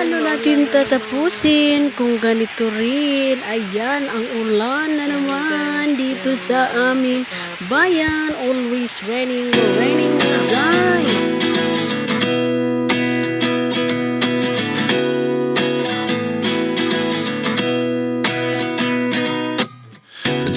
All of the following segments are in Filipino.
paano natin tatapusin kung ganito rin? Ayan, ang ulan na naman dito sa aming bayan. Always raining, raining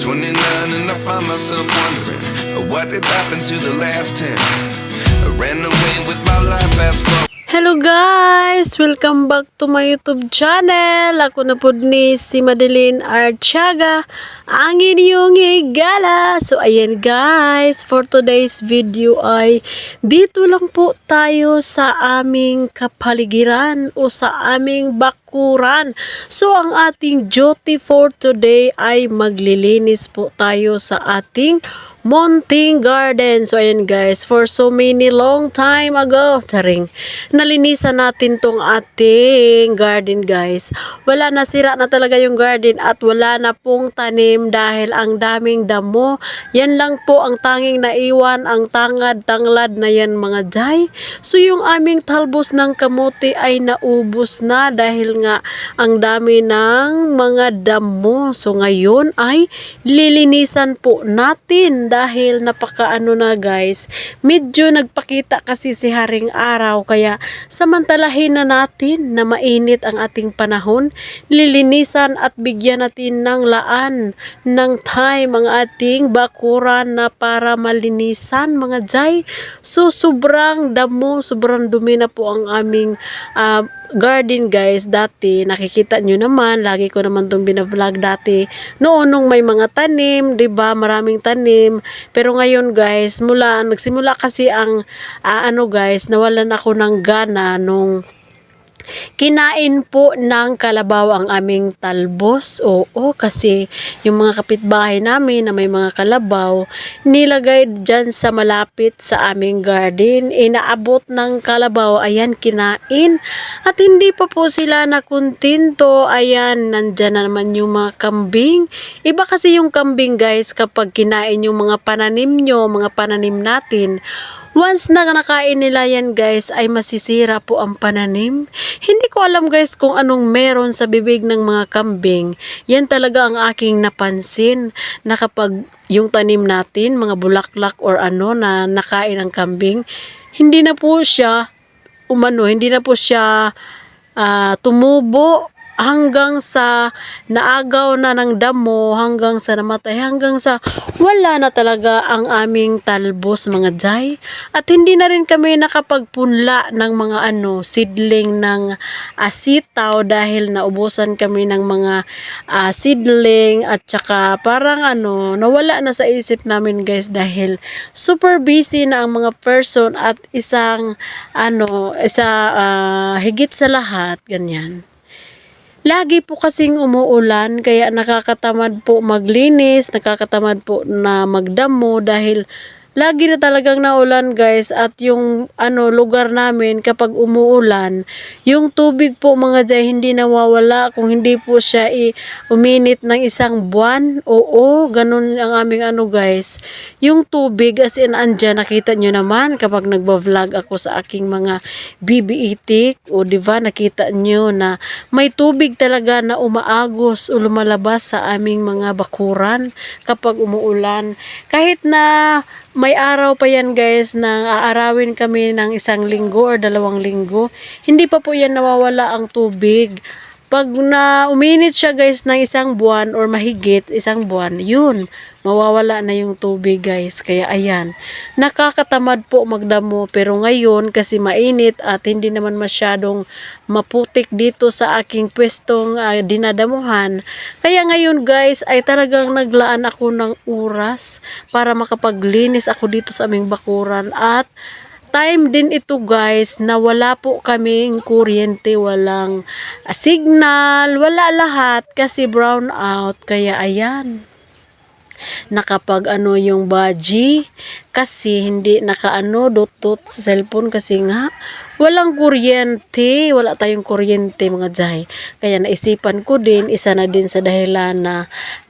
29 and I find myself wondering what did happen to the last 10. I ran away with my life fast forward. Hello guys! Welcome back to my YouTube channel. Ako na po ni si Madeline Artiaga, ang inyong higala. So ayan guys, for today's video ay dito lang po tayo sa aming kapaligiran o sa aming bakuran. So ang ating duty for today ay maglilinis po tayo sa ating Monting Garden. So, ayan guys, for so many long time ago, taring, nalinisan natin tong ating garden guys. Wala na sira na talaga yung garden at wala na pong tanim dahil ang daming damo. Yan lang po ang tanging naiwan, ang tangad, tanglad na yan mga jay. So, yung aming talbos ng kamuti ay naubos na dahil nga ang dami ng mga damo. So, ngayon ay lilinisan po natin dahil napakaano na guys. Medyo nagpakita kasi si Haring Araw kaya samantalahin na natin na mainit ang ating panahon. Lilinisan at bigyan natin ng laan ng time ang ating bakuran na para malinisan mga jay. So sobrang damo, sobrang dumi na po ang aming ah, garden guys dati. Nakikita nyo naman lagi ko naman itong binavlog dati. Noon nung may mga tanim ba? Maraming tanim. Pero ngayon guys mula nagsimula kasi ang ah, ano guys nawalan ako ng gana nung Kinain po ng kalabaw ang aming talbos. Oo, kasi yung mga kapitbahay namin na may mga kalabaw, nilagay dyan sa malapit sa aming garden. Inaabot ng kalabaw, ayan, kinain. At hindi pa po sila nakuntinto. Ayan, nandyan na naman yung mga kambing. Iba kasi yung kambing guys kapag kinain yung mga pananim nyo, mga pananim natin. Once na nakain nila yan guys ay masisira po ang pananim. Hindi ko alam guys kung anong meron sa bibig ng mga kambing. Yan talaga ang aking napansin na kapag yung tanim natin, mga bulaklak or ano na nakain ng kambing, hindi na po siya umano, hindi na po siya ah, tumubo hanggang sa naagaw na ng damo, hanggang sa namatay, hanggang sa wala na talaga ang aming talbos mga jay. At hindi na rin kami nakapagpunla ng mga ano, seedling ng asitaw dahil naubusan kami ng mga ah, seedling at saka parang ano, nawala na sa isip namin guys dahil super busy na ang mga person at isang ano, isa ah, higit sa lahat, ganyan. Lagi po kasing umuulan kaya nakakatamad po maglinis, nakakatamad po na magdamo dahil lagi na talagang naulan guys at yung ano lugar namin kapag umuulan, yung tubig po mga jay hindi nawawala kung hindi po siya i uminit ng isang buwan. Oo, ganun ang aming ano guys. Yung tubig as in andyan nakita nyo naman kapag nagba-vlog ako sa aking mga BBitik o di ba nakita nyo na may tubig talaga na umaagos o lumalabas sa aming mga bakuran kapag umuulan. Kahit na may araw pa yan guys na aarawin kami ng isang linggo or dalawang linggo, hindi pa po yan nawawala ang tubig. Pag na uminit siya guys ng isang buwan or mahigit isang buwan, yun, mawawala na yung tubig guys. Kaya ayan, nakakatamad po magdamo pero ngayon kasi mainit at hindi naman masyadong maputik dito sa aking pwestong ah, dinadamuhan. Kaya ngayon guys ay talagang naglaan ako ng oras para makapaglinis ako dito sa aming bakuran at time din ito guys na wala po kaming kuryente, walang signal, wala lahat kasi brown out. Kaya ayan nakapag ano yung baji kasi hindi nakaano dot sa cellphone kasi nga walang kuryente. Wala tayong kuryente mga jahay. Kaya naisipan ko din, isa na din sa dahilan na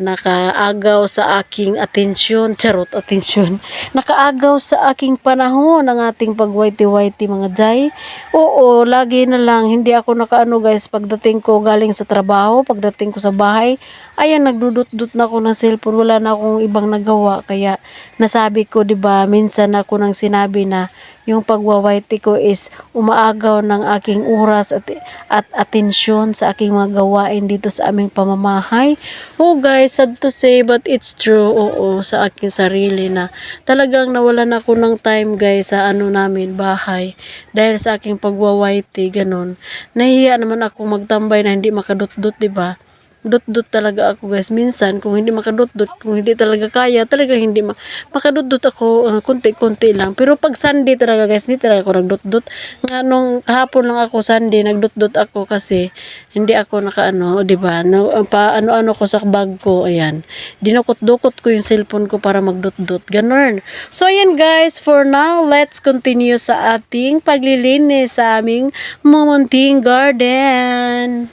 nakaagaw sa aking atensyon. Charot, atensyon. Nakaagaw sa aking panahon ang ating pagwaiti-waiti mga jay. Oo, lagi na lang. Hindi ako nakaano guys pagdating ko galing sa trabaho, pagdating ko sa bahay. Ayan, nagdudot-dot na ako ng cellphone. Wala na akong ibang nagawa. Kaya nasabi ko, di ba, minsan ako nang sinabi na yung pagwawaiti ko is umaagaw ng aking oras at, at atensyon sa aking mga gawain dito sa aming pamamahay. Oh guys, sad to say but it's true. Oo, sa aking sarili na talagang nawalan ako ng time guys sa ano namin, bahay. Dahil sa aking pagwawaiti, ganun. Nahiya naman ako magtambay na hindi makadot-dot, di ba? Dot-dot talaga ako guys. Minsan, kung hindi makadot-dot, kung hindi talaga kaya, talaga hindi ma makadot-dot ako, uh, konti-konti lang. Pero pag Sunday talaga guys, hindi talaga ako nagdot-dot. Nga nung kahapon lang ako Sunday, nagdot-dot ako kasi hindi ako nakaano, di ba? No, pa ano-ano ko sa bag ko, ayan. Dinukot-dukot ko yung cellphone ko para magdot-dot. Ganon. So ayan guys, for now, let's continue sa ating paglilinis sa aming mumunting garden.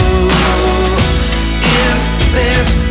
Is this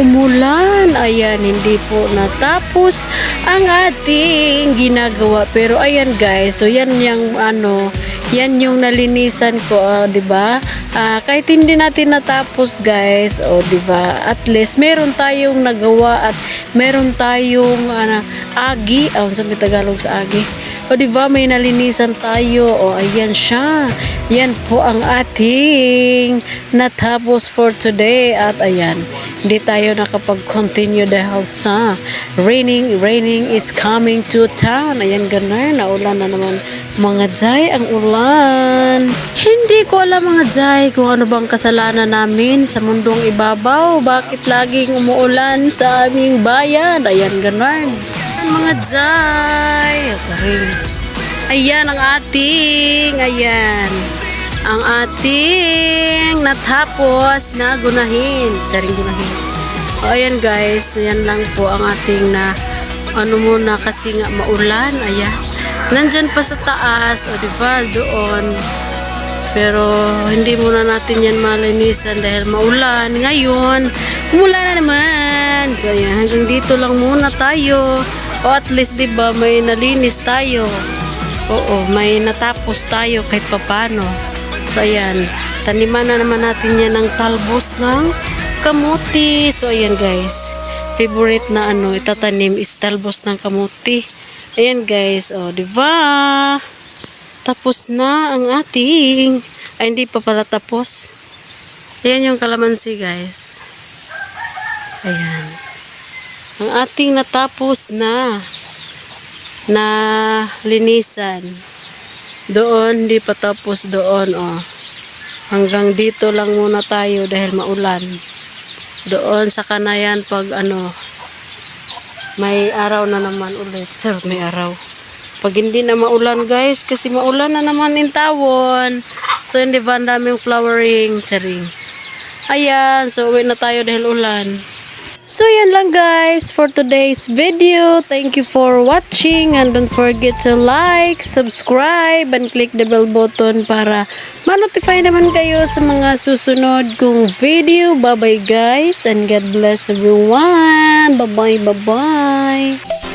umulan, ayan, hindi po natapos ang ating ginagawa. Pero ayan guys, so yan yung ano, yan yung nalinisan ko, ah, 'di ba? Ah, kahit hindi natin natapos guys, o 'di ba? At least meron tayong nagawa at meron tayong ano, agi, ah, sa Tagalog sa agi. O di ba may nalinisan tayo. O ayan siya. Yan po ang ating natapos for today. At ayan, hindi tayo nakapag-continue dahil sa raining, raining is coming to town. Ayan ganun, naulan na naman mga jay ang ulan. Hindi ko alam mga jay kung ano bang kasalanan namin sa mundong ibabaw. Bakit laging umuulan sa aming bayan? Ayan ganun mga jay. Sorry. Ayan ang ating, ayan. Ang ating natapos na gunahin. Charing gunahin. O, ayan guys, ayan lang po ang ating na ano muna kasi nga maulan. Ayan. Nandyan pa sa taas, o diba, doon. Pero hindi muna natin yan malinisan dahil maulan. Ngayon, umulan na naman. So ayan, hanggang dito lang muna tayo. O at least 'di ba may nalinis tayo. Oo, may natapos tayo kahit papano. So ayan, taniman na naman natin yan ng talbos ng kamuti. So ayan guys, favorite na ano itatanim is talbos ng kamuti. Ayan guys, oh, di ba? Tapos na ang ating ay hindi pa pala tapos. Ayan yung kalamansi guys. Ayan. Ang ating natapos na na linisan. Doon, hindi pa tapos doon, oh. Hanggang dito lang muna tayo dahil maulan. Doon sa kanayan pag ano, may araw na naman ulit. Charot, may araw. Pag hindi na maulan guys, kasi maulan na naman in tawon. So hindi ba ang daming flowering, charing. Ayan, so uwi na tayo dahil ulan. So yan lang guys for today's video. Thank you for watching and don't forget to like, subscribe, and click the bell button para ma-notify naman kayo sa mga susunod kong video. Bye bye guys and God bless everyone. Bye bye, bye bye.